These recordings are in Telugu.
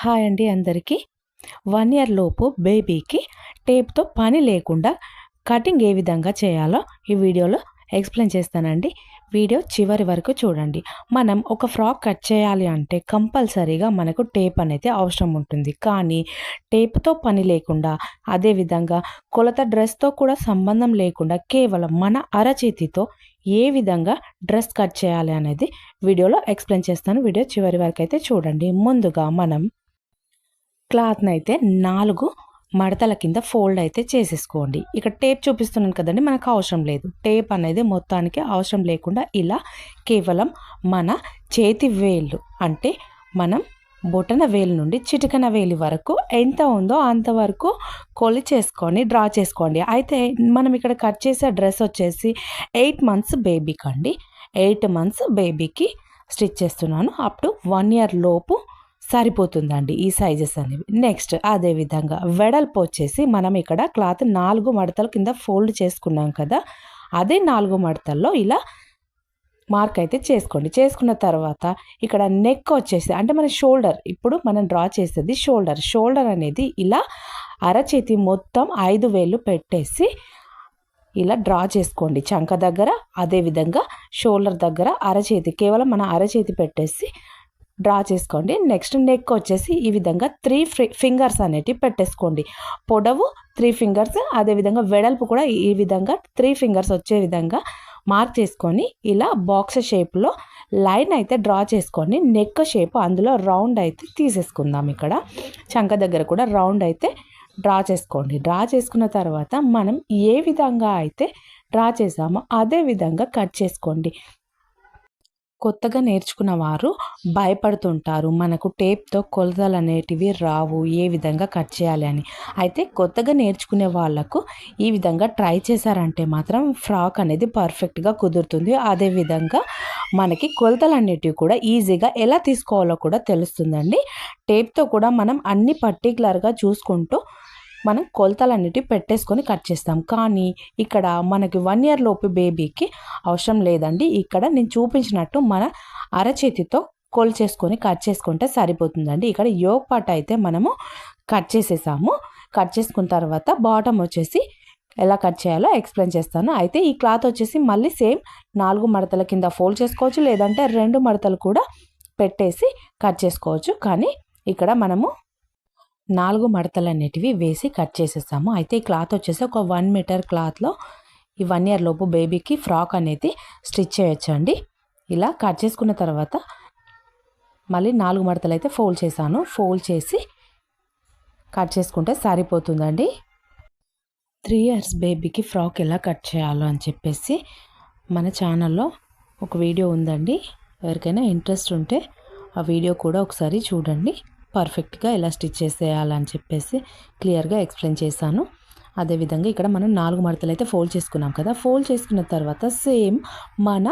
హాయ్ అండి అందరికీ. వన్ ఇయర్ లోపు బేబీకి టేప్తో పని లేకుండా కటింగ్ ఏ విధంగా చేయాలో ఈ వీడియోలో ఎక్స్ప్లెయిన్ చేస్తానండి. వీడియో చివరి వరకు చూడండి. మనం ఒక ఫ్రాక్ కట్ చేయాలి అంటే కంపల్సరీగా మనకు టేప్ అనేది అవసరం ఉంటుంది. కానీ టేప్తో పని లేకుండా అదేవిధంగా కొలత డ్రెస్తో కూడా సంబంధం లేకుండా కేవలం మన అరచేతితో ఏ విధంగా డ్రెస్ కట్ చేయాలి అనేది వీడియోలో ఎక్స్ప్లెయిన్ చేస్తాను. వీడియో చివరి వరకు అయితే చూడండి. ముందుగా మనం క్లాత్ని అయితే నాలుగు మడతల కింద ఫోల్డ్ అయితే చేసేసుకోండి. ఇక్కడ టేప్ చూపిస్తున్నాను కదండి మనకు అవసరం లేదు. టేప్ అనేది మొత్తానికి అవసరం లేకుండా ఇలా కేవలం మన చేతి వేళ్ళు అంటే మనం బొటన వేలు నుండి చిటికన వేలి వరకు ఎంత ఉందో అంతవరకు కొలి చేసుకొని డ్రా చేసుకోండి. అయితే మనం ఇక్కడ కట్ చేసే డ్రెస్ వచ్చేసి ఎయిట్ మంత్స్ బేబీకి అండి. ఎయిట్ మంత్స్ బేబీకి స్టిచ్ చేస్తున్నాను. అప్ టు వన్ ఇయర్ లోపు సరిపోతుందండి ఈ సైజెస్ అనేవి. నెక్స్ట్ అదేవిధంగా వెడల్పు వచ్చేసి మనం ఇక్కడ క్లాత్ నాలుగు మడతల కింద ఫోల్డ్ చేసుకున్నాం కదా అదే నాలుగు మడతల్లో ఇలా మార్క్ అయితే చేసుకోండి. చేసుకున్న తర్వాత ఇక్కడ నెక్ వచ్చేసి అంటే మన షోల్డర్ ఇప్పుడు మనం డ్రా చేసేది షోల్డర్. షోల్డర్ అనేది ఇలా అరచేతి మొత్తం ఐదు వేలు పెట్టేసి ఇలా డ్రా చేసుకోండి. చంక దగ్గర అదేవిధంగా షోల్డర్ దగ్గర అరచేతి కేవలం మన అరచేతి పెట్టేసి డ్రా చేసుకోండి. నెక్స్ట్ నెక్ వచ్చేసి ఈ విధంగా త్రీ ఫింగర్స్ అనేటివి పెట్టేసుకోండి. పొడవు త్రీ ఫింగర్స్ అదేవిధంగా వెడల్పు కూడా ఈ విధంగా త్రీ ఫింగర్స్ వచ్చే విధంగా మార్క్ చేసుకొని ఇలా బాక్స్ షేప్లో లైన్ అయితే డ్రా చేసుకొని నెక్ షేప్ అందులో రౌండ్ అయితే తీసేసుకుందాం ఇక్కడ. చంక దగ్గర కూడా రౌండ్ అయితే డ్రా చేసుకోండి. డ్రా చేసుకున్న తర్వాత మనం ఏ విధంగా అయితే డ్రా చేసామో అదే విధంగా కట్ చేసుకోండి. కొత్తగా నేర్చుకున్న వారు భయపడుతుంటారు. మనకు టేప్తో కొలతలు అనేటివి రావు. ఏ విధంగా కట్ చేయాలి అని. అయితే కొత్తగా నేర్చుకునే వాళ్ళకు ఈ విధంగా ట్రై చేశారంటే మాత్రం ఫ్రాక్ అనేది పర్ఫెక్ట్గా కుదురుతుంది. అదేవిధంగా మనకి కొలతలు అనేటివి కూడా ఈజీగా ఎలా తీసుకోవాలో కూడా తెలుస్తుందండి. టేప్తో కూడా మనం అన్ని పర్టికులర్గా చూసుకుంటూ మనం కొలతలన్నిటి పెట్టేసుకొని కట్ చేస్తాం. కానీ ఇక్కడ మనకి వన్ ఇయర్ లోపు బేబీకి అవసరం లేదండి. ఇక్కడ నేను చూపించినట్టు మన అరచేతితో కొలిచేసుకొని కట్ చేసుకుంటే సరిపోతుందండి. ఇక్కడ యోగ్ పాట అయితే మనము కట్ చేసేసాము. కట్ చేసుకున్న తర్వాత బాటమ్ వచ్చేసి ఎలా కట్ చేయాలో ఎక్స్ప్లెయిన్ చేస్తాను. అయితే ఈ క్లాత్ వచ్చేసి మళ్ళీ సేమ్ నాలుగు మడతల కింద ఫోల్డ్ చేసుకోవచ్చు లేదంటే రెండు మడతలు కూడా పెట్టేసి కట్ చేసుకోవచ్చు. కానీ ఇక్కడ మనము నాలుగు మడతలు అనేటివి వేసి కట్ చేసేసాము. అయితే ఈ క్లాత్ వచ్చేసి ఒక వన్ మీటర్ క్లాత్లో ఈ వన్ ఇయర్ లోపు బేబీకి ఫ్రాక్ అనేది స్టిచ్ చేయొచ్చండి. ఇలా కట్ చేసుకున్న తర్వాత మళ్ళీ నాలుగు మడతలు అయితే ఫోల్డ్ చేశాను. ఫోల్డ్ చేసి కట్ చేసుకుంటే సరిపోతుందండి. త్రీ ఇయర్స్ బేబీకి ఫ్రాక్ ఎలా కట్ చేయాలో అని చెప్పేసి మన ఛానల్లో ఒక వీడియో ఉందండి. ఎవరికైనా ఇంట్రెస్ట్ ఉంటే ఆ వీడియో కూడా ఒకసారి చూడండి. పర్ఫెక్ట్గా ఎలా స్టిచ్ చేసేయాలని చెప్పేసి క్లియర్గా ఎక్స్ప్లెయిన్ చేశాను. అదేవిధంగా ఇక్కడ మనం నాలుగు మడతలు అయితే ఫోల్డ్ చేసుకున్నాం కదా. ఫోల్డ్ చేసుకున్న తర్వాత సేమ్ మన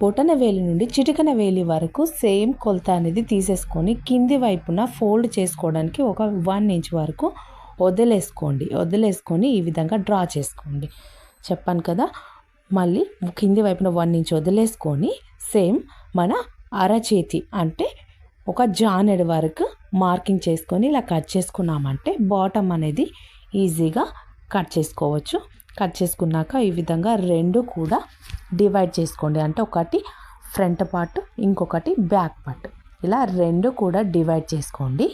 బొటన వేలి నుండి చిటికన వేలి వరకు సేమ్ కొలత అనేది తీసేసుకొని కింది వైపున ఫోల్డ్ చేసుకోవడానికి ఒక వన్ ఇంచ్ వరకు వదిలేసుకోండి. వదిలేసుకొని ఈ విధంగా డ్రా చేసుకోండి. చెప్పాను కదా. మళ్ళీ కింది వైపున వన్ ఇంచ్ వదిలేసుకొని సేమ్ మన అరచేతి అంటే ఒక జానెడ్ వరకు మార్కింగ్ చేసుకొని ఇలా కట్ చేసుకున్నామంటే బాటమ్ అనేది ఈజీగా కట్ చేసుకోవచ్చు. కట్ చేసుకున్నాక ఈ విధంగా రెండు కూడా డివైడ్ చేసుకోండి. అంటే ఒకటి ఫ్రంట్ పార్ట్ ఇంకొకటి బ్యాక్ పార్ట్. ఇలా రెండు కూడా డివైడ్ చేసుకోండి.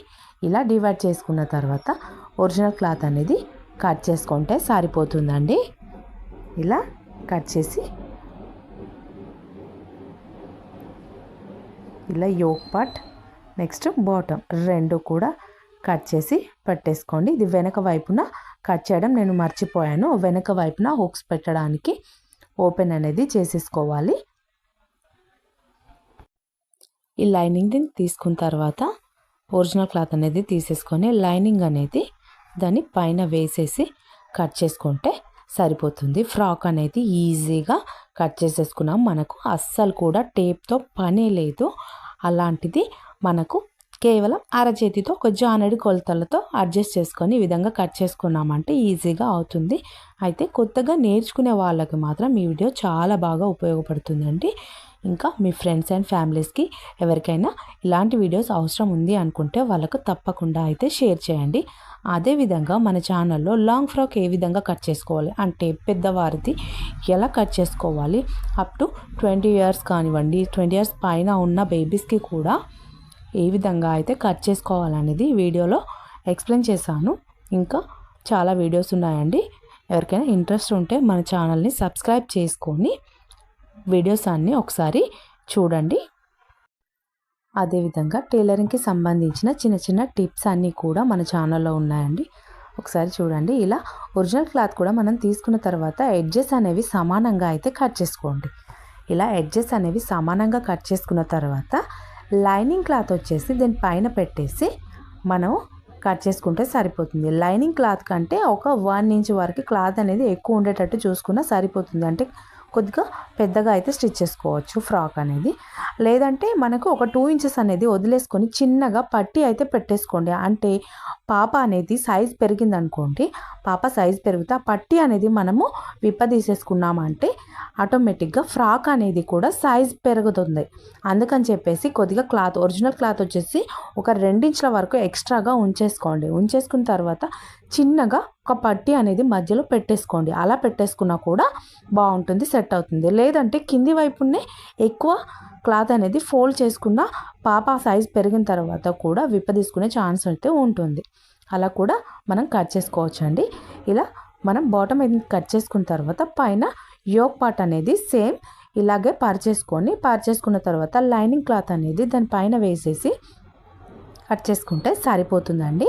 ఇలా డివైడ్ చేసుకున్న తర్వాత ఒరిజినల్ క్లాత్ అనేది కట్ చేసుకుంటే సరిపోతుందండి. ఇలా కట్ చేసి ఇలా యోక్ పార్ట్ నెక్స్ట్ బాటమ్ రెండు కూడా కట్ చేసి పెట్టేసుకోండి. ఇది వెనక వైపున కట్ చేయడం నేను మర్చిపోయాను. వెనక వైపున హుక్స్ పెట్టడానికి ఓపెన్ అనేది చేసేసుకోవాలి. ఈ లైనింగ్ని తీసుకున్న తర్వాత ఒరిజినల్ క్లాత్ అనేది తీసేసుకొని లైనింగ్ అనేది దాన్ని పైన వేసేసి కట్ చేసుకుంటే సరిపోతుంది. ఫ్రాక్ అనేది ఈజీగా కట్ చేసేసుకున్నాం. మనకు అస్సలు కూడా టేప్తో పనే లేదు. అలాంటిది మనకు కేవలం అరచేతితో ఒక జానడి కొలతలతో అడ్జస్ట్ చేసుకొని ఈ విధంగా కట్ చేసుకున్నామంటే ఈజీగా అవుతుంది. అయితే కొత్తగా నేర్చుకునే వాళ్ళకి మాత్రం ఈ వీడియో చాలా బాగా ఉపయోగపడుతుందండి. ఇంకా మీ ఫ్రెండ్స్ అండ్ ఫ్యామిలీస్కి ఎవరికైనా ఇలాంటి వీడియోస్ అవసరం ఉంది అనుకుంటే వాళ్ళకు తప్పకుండా అయితే షేర్ చేయండి. అదేవిధంగా మన ఛానల్లో లాంగ్ ఫ్రాక్ ఏ విధంగా కట్ చేసుకోవాలి? అంటే పెద్దవారిది ఎలా కట్ చేసుకోవాలి? అప్ టు ట్వంటీ ఇయర్స్ కానివ్వండి ట్వంటీ ఇయర్స్ పైన ఉన్న బేబీస్కి కూడా ఏ విధంగా అయితే కట్ చేసుకోవాలనేది వీడియోలో ఎక్స్ప్లెయిన్ చేశాను. ఇంకా చాలా వీడియోస్ ఉన్నాయండి. ఎవరికైనా ఇంట్రెస్ట్ ఉంటే మన ఛానల్ని సబ్స్క్రైబ్ చేసుకొని వీడియోస్ అన్నీ ఒకసారి చూడండి. అదేవిధంగా టైలరింగ్కి సంబంధించిన చిన్న చిన్న టిప్స్ అన్నీ కూడా మన ఛానల్లో ఉన్నాయండి. ఒకసారి చూడండి. ఇలా ఒరిజినల్ క్లాత్ కూడా మనం తీసుకున్న తర్వాత ఎడ్జెస్ అనేవి సమానంగా అయితే కట్ చేసుకోండి. ఇలా ఎడ్జెస్ అనేవి సమానంగా కట్ చేసుకున్న తర్వాత లైనింగ్ క్లాత్ వచ్చేసి దీని పైన పెట్టేసి మనం కట్ చేసుకుంటే సరిపోతుంది. లైనింగ్ క్లాత్ కంటే ఒక వన్ ఇంచ్ వరకు క్లాత్ అనేది ఎక్కువ ఉండేటట్టు చూసుకున్నా సరిపోతుంది. అంటే కొద్దిగా పెద్దగా అయితే స్టిచ్ చేసుకోవచ్చు ఫ్రాక్ అనేది. లేదంటే మనకు ఒక టూ ఇంచెస్ అనేది వదిలేసుకొని చిన్నగా పట్టి అయితే పెట్టేసుకోండి. అంటే పాప అనేది సైజ్ పెరిగిందనుకోండి పాప సైజ్ పెరిగితే ఆ పట్టి అనేది మనము విప్పదీసేసుకున్నామంటే ఆటోమేటిక్గా ఫ్రాక్ అనేది కూడా సైజ్ పెరుగుతుంది. అందుకని చెప్పేసి కొద్దిగా క్లాత్ ఒరిజినల్ క్లాత్ వచ్చేసి ఒక రెండించుల వరకు ఎక్స్ట్రాగా ఉంచేసుకోండి. ఉంచేసుకున్న తర్వాత చిన్నగా ఒక పట్టి అనేది మధ్యలో పెట్టేసుకోండి. అలా పెట్టేసుకున్నా కూడా బాగుంటుంది సెట్ అవుతుంది. లేదంటే కింది వైపునే ఎక్కువ క్లాత్ అనేది ఫోల్డ్ చేసుకున్న పాప సైజ్ పెరిగిన తర్వాత కూడా విప్పదీసుకునే ఛాన్స్ అయితే ఉంటుంది. అలా కూడా మనం కట్ చేసుకోవచ్చు అండి ఇలా మనం బాటమ్ అనేది కట్ చేసుకున్న తర్వాత పైన యోక్ పార్ట్ అనేది సేమ్. ఇలాగే పరిచేసుకొని పరిచేసుకున్న తర్వాత లైనింగ్ క్లాత్ అనేది దాని పైన వేసేసి కట్ చేసుకుంటే సరిపోతుందండి.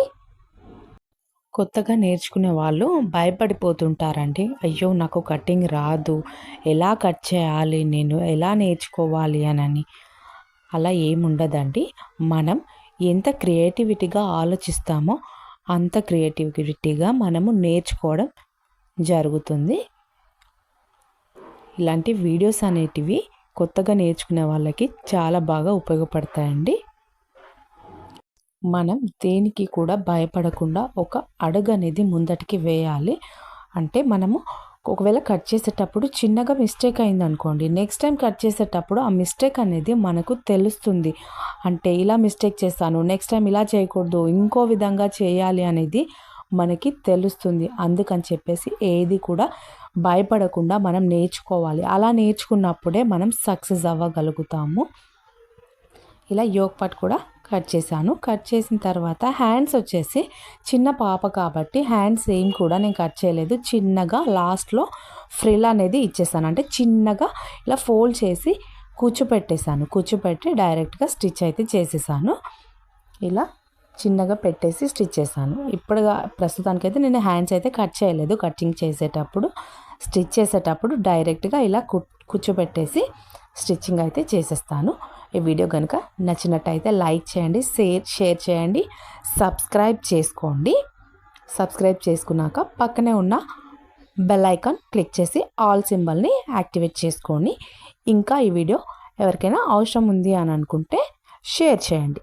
కొత్తగా నేర్చుకునే వాళ్ళు భయపడిపోతుంటారండి. అయ్యో నాకు కటింగ్ రాదు. ఎలా కట్ చేయాలి? నేను ఎలా నేర్చుకోవాలి అని అలా ఏముండదండి మనం ఎంత క్రియేటివిటీగా ఆలోచిస్తామో అంత క్రియేటివిటీగా మనము నేర్చుకోవడం జరుగుతుంది. ఇలాంటి వీడియోస్ అనేటివి కొత్తగా నేర్చుకునే వాళ్ళకి చాలా బాగా ఉపయోగపడతాయండి. మనం దేనికి కూడా భయపడకుండా ఒక అడుగు అనేది ముందటికి వేయాలి. అంటే మనము ఒకవేళ కట్ చేసేటప్పుడు చిన్నగా మిస్టేక్ అయింది అనుకోండి నెక్స్ట్ టైం కట్ చేసేటప్పుడు ఆ మిస్టేక్ అనేది మనకు తెలుస్తుంది. అంటే ఇలా మిస్టేక్ చేస్తాను నెక్స్ట్ టైం ఇలా చేయకూడదు ఇంకో విధంగా చేయాలి అనేది మనకి తెలుస్తుంది. అందుకని చెప్పేసి ఏది కూడా భయపడకుండా మనం నేర్చుకోవాలి. అలా నేర్చుకున్నప్పుడే మనం సక్సెస్ అవ్వగలుగుతాము. ఇలా యోగ్ పట్ కూడా కట్ చేశాను. కట్ చేసిన తర్వాత హ్యాండ్స్ వచ్చేసి చిన్న పాప కాబట్టి హ్యాండ్స్ ఏం కూడా నేను కట్ చేయలేదు. చిన్నగా లాస్ట్లో ఫ్రిల్ అనేది ఇచ్చేసాను. అంటే చిన్నగా ఇలా ఫోల్డ్ చేసి కూర్చోపెట్టేశాను. కూర్చోపెట్టి డైరెక్ట్గా స్టిచ్ అయితే చేసేసాను. ఇలా చిన్నగా పెట్టేసి స్టిచ్ చేశాను. ఇప్పుడుగా ప్రస్తుతానికైతే నేను హ్యాండ్స్ అయితే కట్ చేయలేదు. కటింగ్ చేసేటప్పుడు స్టిచ్ చేసేటప్పుడు డైరెక్ట్గా ఇలా కూర్చోబెట్టేసి స్టిచ్చింగ్ అయితే చేసేస్తాను. ఈ వీడియో కనుక నచ్చినట్టయితే లైక్ చేయండి షేర్ షేర్ చేయండి సబ్స్క్రైబ్ చేసుకోండి. సబ్స్క్రైబ్ చేసుకున్నాక పక్కనే ఉన్న బెల్ ఐకాన్ క్లిక్ చేసి ఆల్ సింబల్ని యాక్టివేట్ చేసుకోండి. ఇంకా ఈ వీడియో ఎవరికైనా అవసరం ఉంది అని అనుకుంటే షేర్ చేయండి.